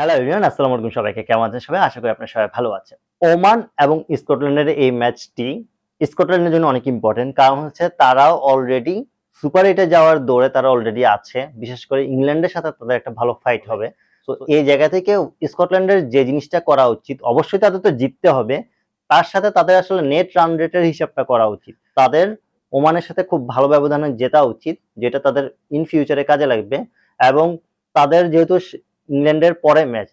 Hello everyone আসসালামু আলাইকুম সবাইকে। কেমন আছেন সবাই? আশা করি আপনারা সবাই ভালো আছেন। ওমান এবং স্কটল্যান্ডের এই ম্যাচটি স্কটল্যান্ডের জন্য অনেক ইম্পর্টেন্ট কারণ হচ্ছে তারাও অলরেডি সুপার এইটে যাওয়ার দৌড়ে তারা অলরেডি আছে। বিশেষ করে ইংল্যান্ডের সাথে তাদের একটা ভালো ফাইট হবে। তো এই জায়গা থেকে স্কটল্যান্ডের যে জিনিসটা করা উচিত, অবশ্যই তাদের তো জিততে হবে। তার সাথে তাদের আসলে নেট রান রেটের হিসাবটা করা উচিত। তাদের ওমানের সাথে খুব ভালো ব্যবধানে জেতা উচিত, যেটা তাদের ইন ফিউচারে কাজে লাগবে। এবং তাদের যেহেতু ইংল্যান্ডের পরে ম্যাচ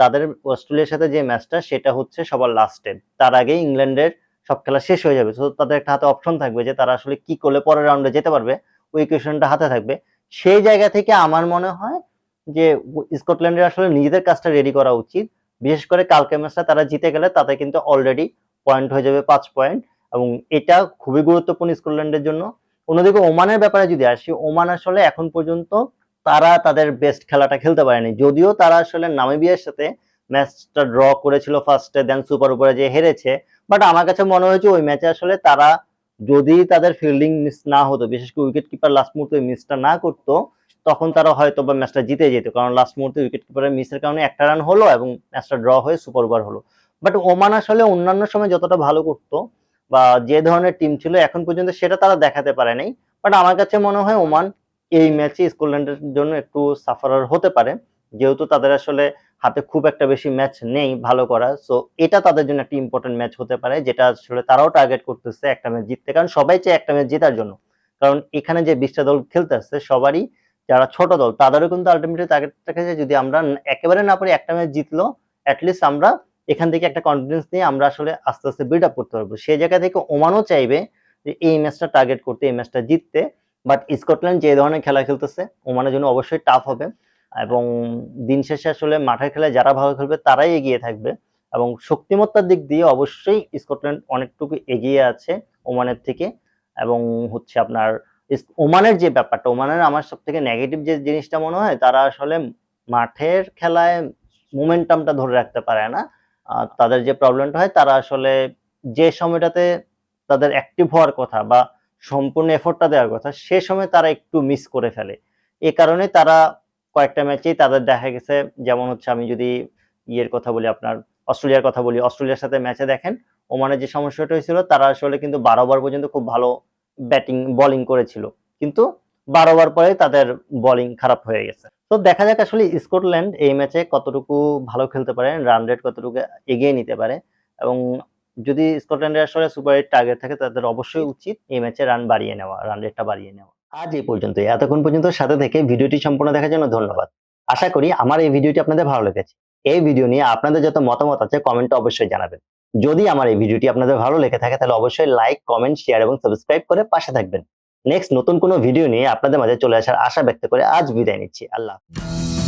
তাদের অস্ট্রেলিয়ার সাথে যে ম্যাচটা সেটা হচ্ছে সবার লাস্টে তার আগে ইংল্যান্ডের সব খেলা শেষ হয়ে যাবে। তাদের একটা হাতে অপশন থাকবে যে তারা আসলে কি করলে পরের রাউন্ডে যেতে পারবে। ওই কোয়েশনটা হাতে থাকবে। সেই জায়গা থেকে আমার মনে হয় যে, স্কটল্যান্ডের আসলে নিজেদের কাজটা রেডি করা উচিত। বিশেষ করে কালকে ম্যাচটা তারা জিতে গেলে তাতে কিন্তু অলরেডি পয়েন্ট হয়ে যাবে পাঁচ পয়েন্ট এবং এটা খুবই গুরুত্বপূর্ণ স্কটল্যান্ডের জন্য। অন্যদিকে ওমানের ব্যাপারে যদি আসি, ওমান আসলে এখন পর্যন্ত তারা তাদের বেস্ট খেলাটা খেলতে পারেনি। যদিও তারা আসলে নামিবিয়ার সাথে ম্যাচটা ড্র করেছিল ফার্স্টে দেন সুপার উপরে যে হেরেছে। বাট আমার কাছে মনে হয়েছে ওই ম্যাচে আসলে তারা যদি তাদের ফিল্ডিং মিস না হতো, বিশেষ করে উইকেট কিপার লাস্ট মুহূর্তে মিসটা না করতো, তখন তারা হয়তো বা ম্যাচটা জিতে যেত। কারণ লাস্ট মুহূর্তে উইকেট কিপারের মিসের কারণে একটা রান হলো এবং ম্যাচটা ড্র হয়ে সুপার ওভার হলো। বাট ওমান আসলে অন্যান্য সময় যতটা ভালো করতো বা যে ধরনের টিম ছিল, এখন পর্যন্ত সেটা তারা দেখাতে পারে নাই। বাট আমার কাছে মনে হয় ওমান এই ম্যাচে স্কটল্যান্ডের জন্য একটু সাফারার হতে পারে। যেহেতু তাদের আসলে হাতে খুব একটা বেশি ম্যাচ নেই ভালো করা। সো এটা তাদের জন্য একটা ইম্পর্টেন্ট ম্যাচ হতে পারে, যেটা আসলে তারাও টার্গেট করতেছে একটা ম্যাচ জিততে। কারণ সবাই চায় একটা ম্যাচ জেতার জন্য। কারণ এখানে যে বিশটা দল খেলতে আসছে, সবারই যারা ছোট দল, তাদেরও কিন্তু আলটিমেটলি টার্গেট রেখেছে। যদি আমরা একেবারে না পারি একটা ম্যাচ জিতলো অ্যাটলিস্ট আমরা এখান থেকে একটা কনফিডেন্স নিয়ে আমরা আসলে আস্তে আস্তে বিল্ড আপ করতে পারব। সেই জায়গা থেকে ওমানও চাইবে যে এই ম্যাচটা টার্গেট করতে, এই ম্যাচটা জিততে। বাট স্কটল্যান্ড যে ধরনের খেলা খেলতেছে, ওমানের জন্য অবশ্যই টাফ হবে। এবং দিন শেষে আসলে মাঠের খেলায় যারা ভালো খেলবে, তারাই এগিয়ে থাকবে। এবং শক্তিমত্তার দিক দিয়ে অবশ্যই স্কটল্যান্ড অনেকটুকু এগিয়ে আছে ওমানের থেকে। এবং হচ্ছে আপনার ওমানের যে ব্যাপারটা, ওমানের আমার সব থেকে নেগেটিভ যে জিনিসটা মনে হয়, তারা আসলে মাঠের খেলায় মোমেন্টামটা ধরে রাখতে পারে না। তাদের যে প্রবলেমটা হয়, তারা আসলে যে সময়টাতে তাদের অ্যাক্টিভ হওয়ার কথা বা সম্পূর্ণ এফোর্টটা দেওয়ার কথা। সে সময় তারা একটু মিস করে ফেলে। এ কারণে তারা কয়েকটা ম্যাচেই তাদের দেখা গেছে। যেমন হচ্ছে আমি যদি ইয়ের কথা বলি, আপনার অস্ট্রেলিয়ার কথা বলি, অস্ট্রেলিয়ার সাথে ম্যাচে দেখেন, ওমানের যে সমস্যাটা হয়েছিল, তারা আসলে কিন্তু বারো ওভার পর্যন্ত খুব ভালো ব্যাটিং বোলিং করেছিল। কিন্তু বারো ওভার পরে তাদের বোলিং খারাপ হয়ে গেছে। তো দেখা যাক আসলে স্কটল্যান্ড এই ম্যাচে কতটুকু ভালো খেলতে পারে রান রেট কতটুকু এগিয়ে নিতে পারে। এবং যদি স্কটল্যান্ডের আসলে সুপার এইট টার্গেট থাকে তাদের অবশ্যই উচিত এই ম্যাচে রান বাড়িয়ে নেওয়া রান রেটটা বাড়িয়ে নেওয়া। আজ এই পর্যন্ত এতক্ষণ পর্যন্ত সাথে থেকে ভিডিওটি সম্পূর্ণ দেখার জন্য ধন্যবাদ। আশা করি আমার এই ভিডিওটি আপনাদের ভালো লেগেছে। এই ভিডিও নিয়ে আপনাদের যত মতামত আছে কমেন্টে অবশ্যই জানাবেন। যদি আমার এই ভিডিওটি আপনাদের ভালো লেগে থাকে তাহলে অবশ্যই লাইক কমেন্ট শেয়ার এবং সাবস্ক্রাইব করে পাশে থাকবেন। নেক্সট নতুন কোনো ভিডিও নিয়ে আপনাদের মাঝে চলে আসার আশা ব্যক্ত করে আজ বিদায় নিচ্ছি। আল্লাহ হাফেজ।